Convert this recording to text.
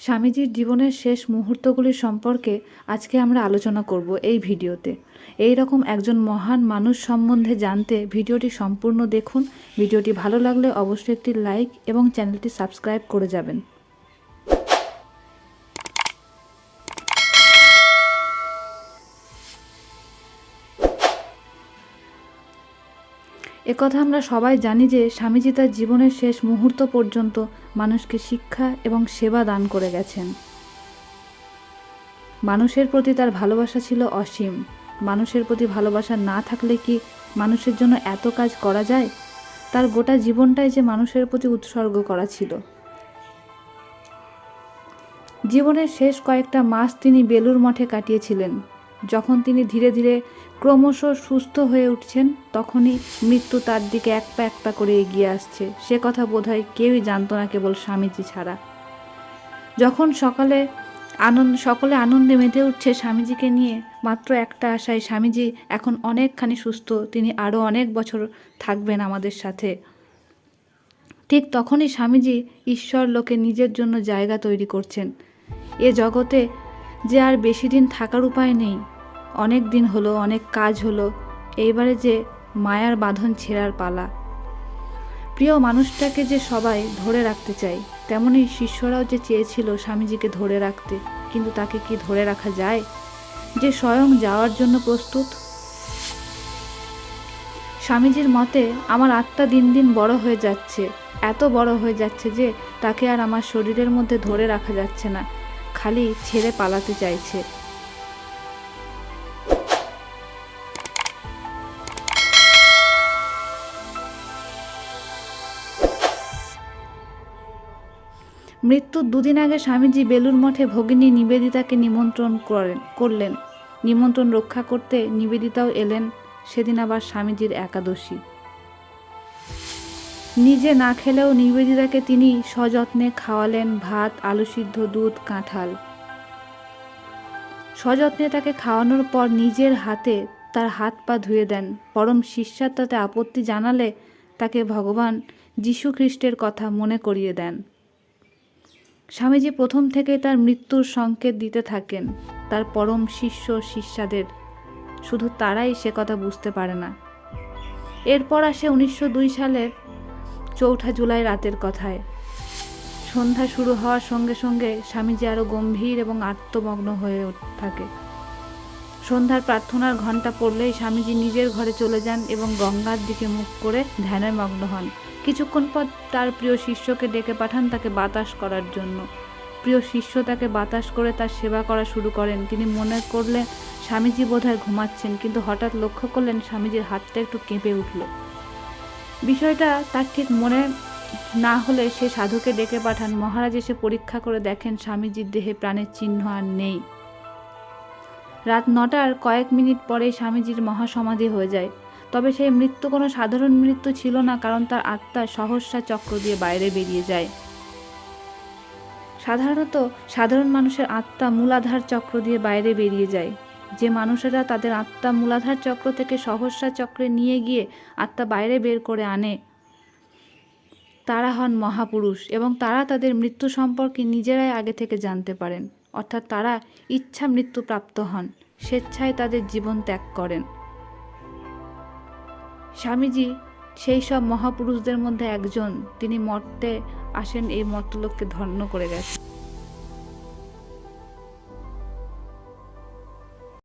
স্বামীজির জীবনের শেষ মুহূর্তগুলি সম্পর্কে আজকে আমরা আলোচনা করব এই ভিডিওতে। এই রকম একজন মহান মানুষ সম্বন্ধে জানতে ভিডিওটি সম্পূর্ণ দেখুন। ভিডিওটি ভালো লাগলে অবশ্যই একটি লাইক এবং চ্যানেলটি সাবস্ক্রাইব করে যাবেন। একথা আমরা সবাই জানি যে স্বামীজি তার জীবনের শেষ মুহূর্ত পর্যন্ত মানুষকে শিক্ষা এবং সেবা দান করে গেছেন। মানুষের প্রতি তার ভালোবাসা ছিল অসীম। মানুষের প্রতি ভালোবাসা না থাকলে কি মানুষের জন্য এত কাজ করা যায়? তার গোটা জীবনটাই যে মানুষের প্রতি উৎসর্গ করা ছিল। জীবনের শেষ কয়েকটা মাস তিনি বেলুর মঠে কাটিয়েছিলেন। যখন তিনি ধীরে ধীরে ক্রমশ সুস্থ হয়ে উঠছেন, তখনই মৃত্যু তার দিকে এক পা এক পা করে এগিয়ে আসছে। সে কথা বোধহয় কেউই জানতো না কেবল স্বামীজি ছাড়া। যখন সকালে আনন্দ, সকলে আনন্দে মেতে উঠছে স্বামীজিকে নিয়ে, মাত্র একটা আশায় স্বামীজি এখন অনেকখানি সুস্থ, তিনি আরও অনেক বছর থাকবেন আমাদের সাথে। ঠিক তখনই স্বামীজি ঈশ্বর লোকে নিজের জন্য জায়গা তৈরি করছেন। এ জগতে যে আর বেশি দিন থাকার উপায় নেই। অনেক দিন হলো, অনেক কাজ হলো, এইবারে যে মায়ার বাঁধন ছেঁড়ার পালা। প্রিয় মানুষটাকে যে সবাই ধরে রাখতে চাই তেমনি শিষ্যরাও যে চেয়েছিল স্বামীজিকে ধরে রাখতে, কিন্তু তাকে কি ধরে রাখা যায়? যে স্বয়ং যাওয়ার জন্য প্রস্তুত? স্বামীজির মতে, আমার আত্মা দিন দিন বড় হয়ে যাচ্ছে, এত বড় হয়ে যাচ্ছে যে তাকে আর আমার শরীরের মধ্যে ধরে রাখা যাচ্ছে না। খালি ছেড়ে পালাতে চাইছে। মৃত্যুর দুদিন আগে স্বামীজি বেলুর মঠে ভগিনী নিবেদিতাকে নিমন্ত্রণ করেন করলেন। নিমন্ত্রণ রক্ষা করতে নিবেদিতাও এলেন, সেদিন আবার স্বামীজির একাদশী। নিজে না খেলেও নিবেদিতাকে তিনি সযত্নে খাওয়ালেন ভাত, আলু সিদ্ধ, দুধ, কাঁঠাল। সযত্নে তাকে খাওয়ানোর পর নিজের হাতে তার হাত পা ধুয়ে দেন। পরম শিষ্যার তাতে আপত্তি জানালে তাকে ভগবান যীশু খ্রিস্টের কথা মনে করিয়ে দেন। স্বামীজি প্রথম থেকে তার মৃত্যুর সংকেত দিতে থাকেন। তার পরম শিষ্য শিষ্যাদের শুধু তারাই সে কথা বুঝতে পারে না। এরপর আসে উনিশশো সালের চৌঠা জুলাই রাতের কথায়। সন্ধ্যা শুরু হওয়ার সঙ্গে সঙ্গে স্বামীজি আরও গম্ভীর এবং আত্মমগ্ন হয়ে থাকে। সন্ধ্যার প্রার্থনার ঘণ্টা পড়লেই স্বামীজি নিজের ঘরে চলে যান এবং গঙ্গার দিকে মুখ করে ধ্যানে মগ্ন হন। কিছুক্ষণ পর তার প্রিয় শিষ্যকে ডেকে পাঠান তাকে বাতাস করার জন্য। প্রিয় শিষ্য তাকে বাতাস করে তার সেবা করা শুরু করেন। তিনি মনে করলে স্বামীজি বোধহয় ঘুমাচ্ছেন, কিন্তু হঠাৎ লক্ষ্য করলেন স্বামীজির হাতটা একটু কেঁপে উঠল। বিষয়টা তার ঠিক মনে না হলে সে সাধুকে ডেকে পাঠান। মহারাজ এসে পরীক্ষা করে দেখেন স্বামীজির দেহে প্রাণের চিহ্ন আর নেই। রাত নটার কয়েক মিনিট পরেই স্বামীজির মহাসমাধি হয়ে যায়। তবে সেই মৃত্যু কোনো সাধারণ মৃত্যু ছিল না, কারণ তার আত্মা সহস্রা চক্র দিয়ে বাইরে বেরিয়ে যায়। সাধারণত সাধারণ মানুষের আত্মা মূলাধার চক্র দিয়ে বাইরে বেরিয়ে যায়। যে মানুষেরা তাদের আত্মা মূলাধার চক্র থেকে সহস্রা চক্রে নিয়ে গিয়ে আত্মা বাইরে বের করে আনে, তারা হন মহাপুরুষ এবং তারা তাদের মৃত্যু সম্পর্কে নিজেরাই আগে থেকে জানতে পারেন। অর্থাৎ তারা ইচ্ছা মৃত্যু প্রাপ্ত হন, স্বেচ্ছায় তাদের জীবন ত্যাগ করেন। স্বামীজি সেই সব মহাপুরুষদের মধ্যে একজন, তিনি মর্তে আসেন এই মর্তলোককে ধন্য করে গেছেন।